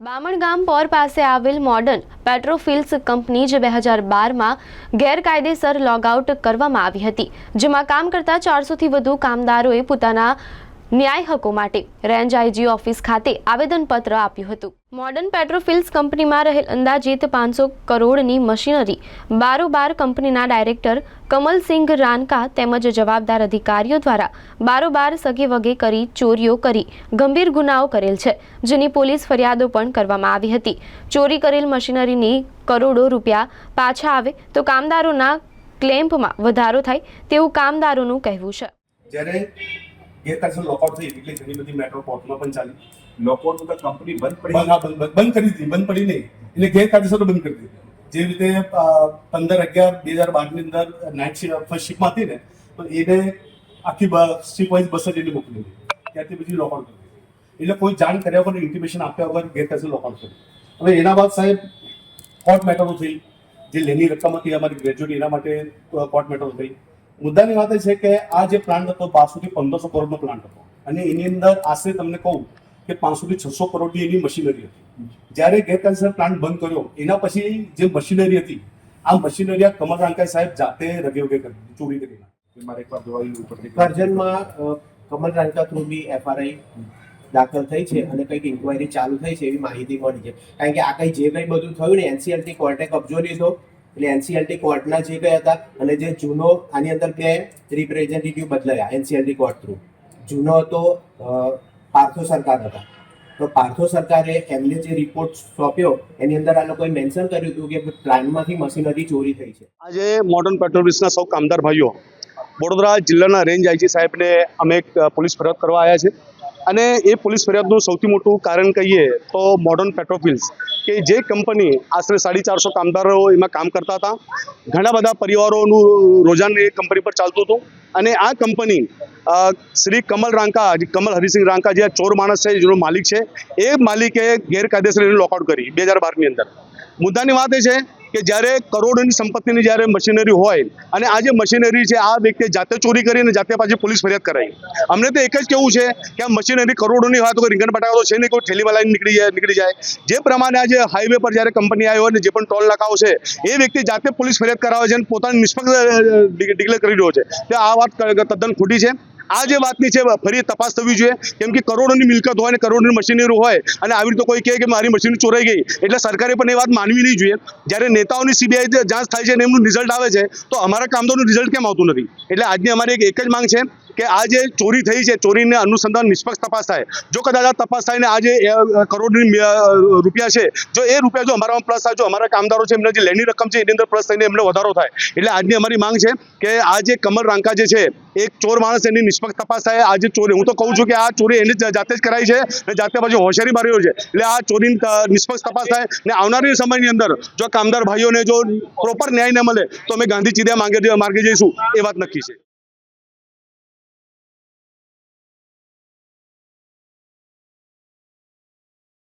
બામણગામ પોર પાસે આવેલ modern પેટ્રોફિલ્સ company જે બે હજાર બારમાં ગેરકાયદેસર લોગઆઉટ કરવામાં આવી હતી, જેમાં કામ કરતા ચારસોથી વધુ કામદારોએ પોતાના ન્યાય હકો માટે રેન્જ આઈજી ઓફિસ ખાતે આવેદનપત્ર આપ્યું હતું. મોડર્ન પેટ્રોફિલ્સ કંપનીમાં રહેલ અંદાજિત પાંચસો કરોડની મશીનરી બારોબાર કંપનીના ડાયરેક્ટર કમલસિંઘ રાનકા તેમજ જવાબદાર અધિકારીઓ દ્વારા બારોબાર સગે વગે કરી, ચોરીઓ કરી, ગંભીર ગુનાઓ કરેલ છે, જેની પોલીસ ફરિયાદો પણ કરવામાં આવી હતી. ચોરી કરેલ મશીનરીની કરોડો રૂપિયા પાછા આવે તો કામદારોના ક્લેમ્પમાં વધારો થાય તેવું કામદારોનું કહેવું છે. ગેરકાયદેસર લોકઆઉટ થઈ એટલે ઘણી બધી મેટ્રો કોર્ટમાં પણ ચાલી. લોકો તો કંપની બંધ પડી. હા, બંધ બંધ- બંધ કરી દીધી બંધ પડી નહીં. એટલે ગેરકાયદેસર બંધ કરી દીધી. જે રીતે પંદર અગિયાર બે હજાર બારની અંદર નાઇટ ફર્સ્ટ શિપમાં હતી ને તો એને આખી શિપ વાઇઝ બસ જ એને મોકલી દીધી. ત્યાંથી પછી લોકઆઉટ કરી દીધી. એટલે કોઈ જાણ કર્યા વગર ઇન્ટિમેશન આપ્યા વગર ગેરકાયદેસર લોકઆઉટ કર્યું હવે એના બાદ સાહેબ કોર્ટ મેટરો થઈ. જે લેની રકમ હતી અમારી ગ્રેજ્યુએટ એના માટે કોર્ટ મેટરો થઈ. મુદ્દાની વાત એ છે કે આ જે પ્લાન્ટ હતો પાંચસોથી પંદરસો કરોડનો પ્લાન્ટ હતો. અને એની અંદર આશરે તમને કહું કે પાંચસોથી છસો કરોડની એની મશીનરી હતી. જ્યારે ગેરકાયદેસર પ્લાન્ટ બંધ કર્યો એના પછી જે મશીનરી હતી આ મશીનરી આ કમલ રાંકાઈ સાહેબ જાતે રગે વગે કરી ચોરી કરી નાખી. મારે એકવાર જોવાયું ઉપરથી કરજણમાં અ, કમલ રાંકા થ્રુ બી એફઆરઆઈ દાખલ થઈ છે અને કંઈક ઇન્કવાયરી ચાલુ થઈ છે એવી માહિતી મળી છે. કારણ કે આ કંઈ જે કંઈ બધું થયું ને એનસીએલટી કોર્ટે કબજો લીધો એટલે એનસીએલટી કોર્ટના જે કયા હતા અને જે જૂનો આની અંદર બે રિપ્રેઝેન્ટેટિવ બદલાયા એનસીએલટી કોર્ટ થ્રુ જૂનો હતો પાર્થો સરકાર હતા. તો પાર્થો સરકારે એમને જે રિપોર્ટ સોંપ્યો, એની અંદર આ લોકોએ મેન્શન કર્યું હતું કે પ્લાન્ટમાંથી મશીનરી ચોરી થઈ છે. આજે મોડર્ન પેટ્રોલિસના સૌ કામદાર ભાઈઓ, વડોદરા જિલ્લાના રેન્જ આઈજી સાહેબને અમે એક પોલીસ ફરિયાદ કરવા આવ્યા છે. અને એ પોલીસ ફરિયાદનું સૌથી મોટું કારણ કહીએ તો મોડર્ન પેટ્રોફિલ્સ કે જે કંપની આશરે સાડી ચારસો કામદારો એમાં કામ કરતા હતા. ઘણા બધા પરિવારોનું રોજાન એ કંપની પર ચાલતું હતું. અને આ કંપની શ્રી કમલ રાંકા, કમલ હરિસિંહ રાંકા જે ચોર માણસ છે, જેનો માલિક છે, એ માલિકે ગેરકાયદેસર એને લોકઆઉટ કરી, બે હજાર બારની અંદર. મુદ્દાની વાત એ છે કે જ્યારે કરોડોની સંપત્તિની જ્યારે મશીનરી હોય અને આ જે મશીનરી છે, આ વ્યક્તિએ જાતે ચોરી કરી અને જાતે પાછી પોલીસ ફરિયાદ કરાવી. અમને તો એક જ કેવું છે કે આ મશીનરી કરોડોની હોય તો કોઈ રીંગણ તો છે નહીં, કોઈ ઠેલીમાં નીકળી જાય નીકળી જાય. જે પ્રમાણે આજે હાઈવે પર જ્યારે કંપની આવી હોય ને જે પણ ટોલ નાકાઓ છે, એ વ્યક્તિ જાતે પોલીસ ફરિયાદ કરાવે છે અને પોતાની નિષ્પક્ષ ડિક્લેર કરી રહ્યો છે. તો આ વાત તદ્દન ખોટી છે. આ જે વાતની છે, ફરી તપાસ થવી જોઈએ, કેમ કે કરોડોની મિલકત હોય અને કરોડોની મશીનરી હોય, અને આવી રીતે કોઈ કહે કે મારી મશીન ચોરાઈ ગઈ, એટલે સરકારે પણ એ વાત માનવી નહીં જોઈએ. જ્યારે નેતાઓની સીબીઆઈ જાંચ થાય છે અને એમનું રિઝલ્ટ આવે છે, તો અમારા કામદારનું રિઝલ્ટ કેમ આવતું નથી? એટલે આજની અમારી એક જ માંગ છે કે આ જે ચોરી થઈ છે ચોરીને અનુસંધાન નિષ્પક્ષ તપાસ થાય. જો કદાચ આ તપાસ થાય ને આ જે કરોડની રૂપિયા છે જો એ રૂપિયા જો અમારામાં પ્લસ થાય જો અમારા કામદારો છે એમને જે લેની રકમ છે એની અંદર પ્લસ થઈને એમને વધારો થાય. એટલે આજની અમારી માંગ છે કે આ જે કમલ રાંકા જે છે એક ચોર માણસ એની નિષ્પક્ષ તપાસ થાય. આ જે ચોરી હું તો કહું છું કે આ ચોરી એની જાતે જ કરાઈ છે અને જાતે પાછી હોશિયારી મારી છે. એટલે આ ચોરીની અ, નિષ્પક્ષ તપાસ થાય ને આવનારી સમયની અંદર જો કામદાર ભાઈઓને જો પ્રોપર ન્યાય ન મળે તો અમે ગાંધી ચીદ્યા માંગે માર્ગે જઈશું એ વાત નક્કી છે.